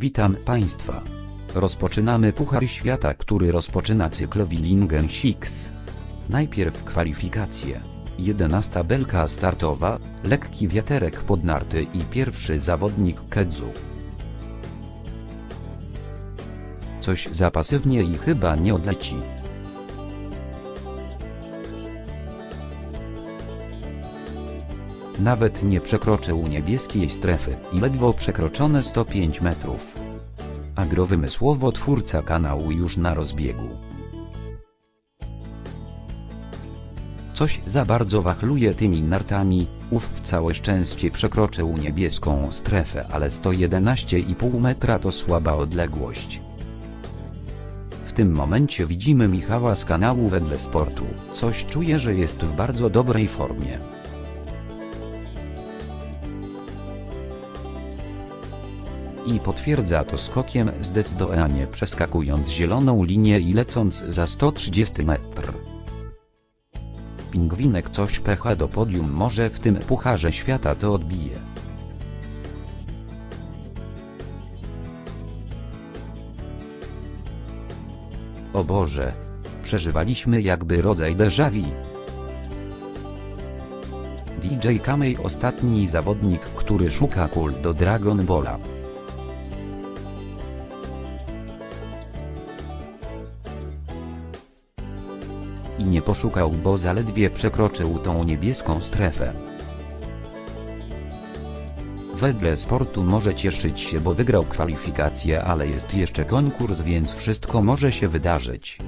Witam Państwa. Rozpoczynamy Puchar Świata, który rozpoczyna cykl Willingen Six. Najpierw kwalifikacje. 11 belka startowa, lekki wiaterek pod narty i pierwszy zawodnik Kedzu. Coś za pasywnie i chyba nie odleci. Nawet nie przekroczył niebieskiej strefy i ledwo przekroczone 105 metrów. Agrowymysłowo twórca kanału już na rozbiegu. Coś za bardzo wachluje tymi nartami, ów w całe szczęście przekroczył niebieską strefę, ale 111,5 metra to słaba odległość. W tym momencie widzimy Michała z kanału Wedle Sportu, coś czuję, że jest w bardzo dobrej formie. I potwierdza to skokiem zdecydowanie przeskakując zieloną linię i lecąc za 130 metr. Pingwinek coś pecha do podium może w tym pucharze świata to odbije. O Boże! Przeżywaliśmy jakby rodzaj déjà vu. DJ Kamei ostatni zawodnik, który szuka kul do Dragon Balla. I nie poszukał, bo zaledwie przekroczył tą niebieską strefę. Wedle sportu może cieszyć się, bo wygrał kwalifikacje, ale jest jeszcze konkurs, więc wszystko może się wydarzyć.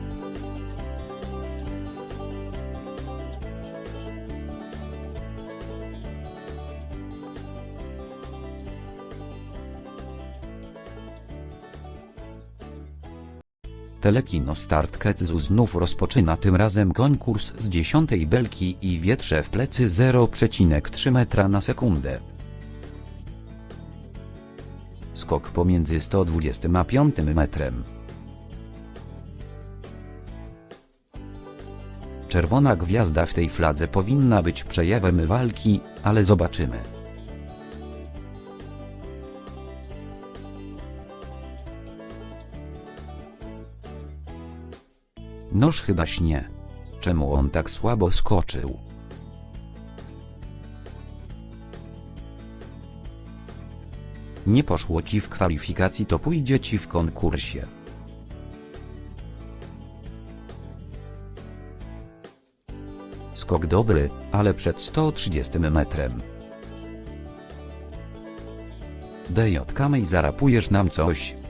Telekino Start Ketzu znów rozpoczyna tym razem konkurs z dziesiątej belki i wietrze w plecy 0,3 metra na sekundę. Skok pomiędzy 120 a 5 metrem. Czerwona gwiazda w tej fladze powinna być przejawem walki, ale zobaczymy. Noż chyba śnie. Czemu on tak słabo skoczył? Nie poszło ci w kwalifikacji, to pójdzie ci w konkursie. Skok dobry, ale przed 130 metrem. DJ Kamej zarapujesz nam coś.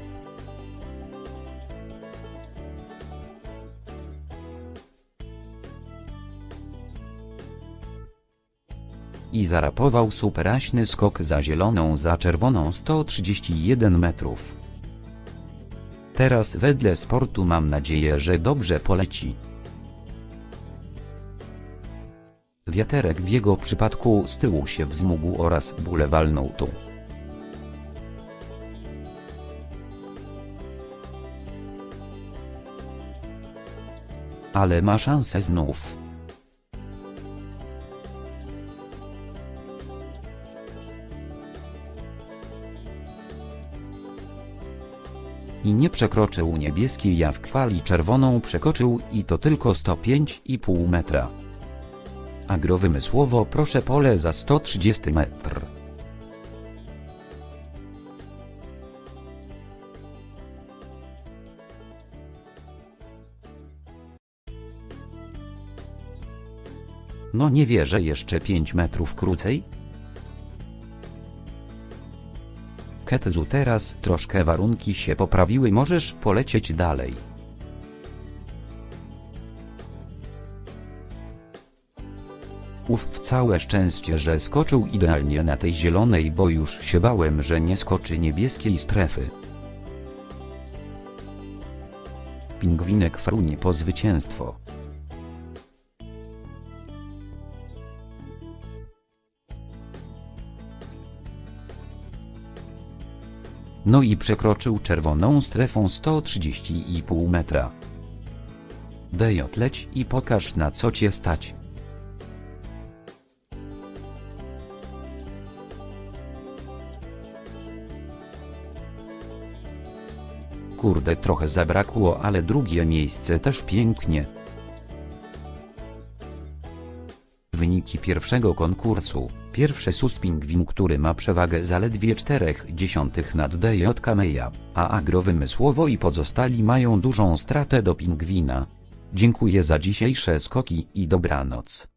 I zarapował superaśny skok za zieloną za czerwoną 131 metrów. Teraz wedle sportu mam nadzieję, że dobrze poleci. Wiaterek w jego przypadku z tyłu się wzmógł oraz bóle walnął tu. Ale ma szansę znów. I nie przekroczył niebieski ja w kwali czerwoną przekoczył i to tylko 105,5 metra. Agrowymysłowo proszę pole za 130 metr. No nie wierzę jeszcze 5 metrów krócej? Ketzu teraz troszkę warunki się poprawiły możesz polecieć dalej. Uf w całe szczęście, że skoczył idealnie na tej zielonej, bo już się bałem, że nie skoczy niebieskiej strefy. Pingwinek frunie po zwycięstwo. No i przekroczył czerwoną strefą 130,5 metra. DJ leć i pokaż na co cię stać. kurde trochę zabrakło, ale drugie miejsce też pięknie. Wyniki pierwszego konkursu. Pierwszy sus pingwin, który ma przewagę zaledwie 0,4 nad DJ Kameja, a agrowymysłowo i pozostali mają dużą stratę do pingwina. Dziękuję za dzisiejsze skoki i dobranoc.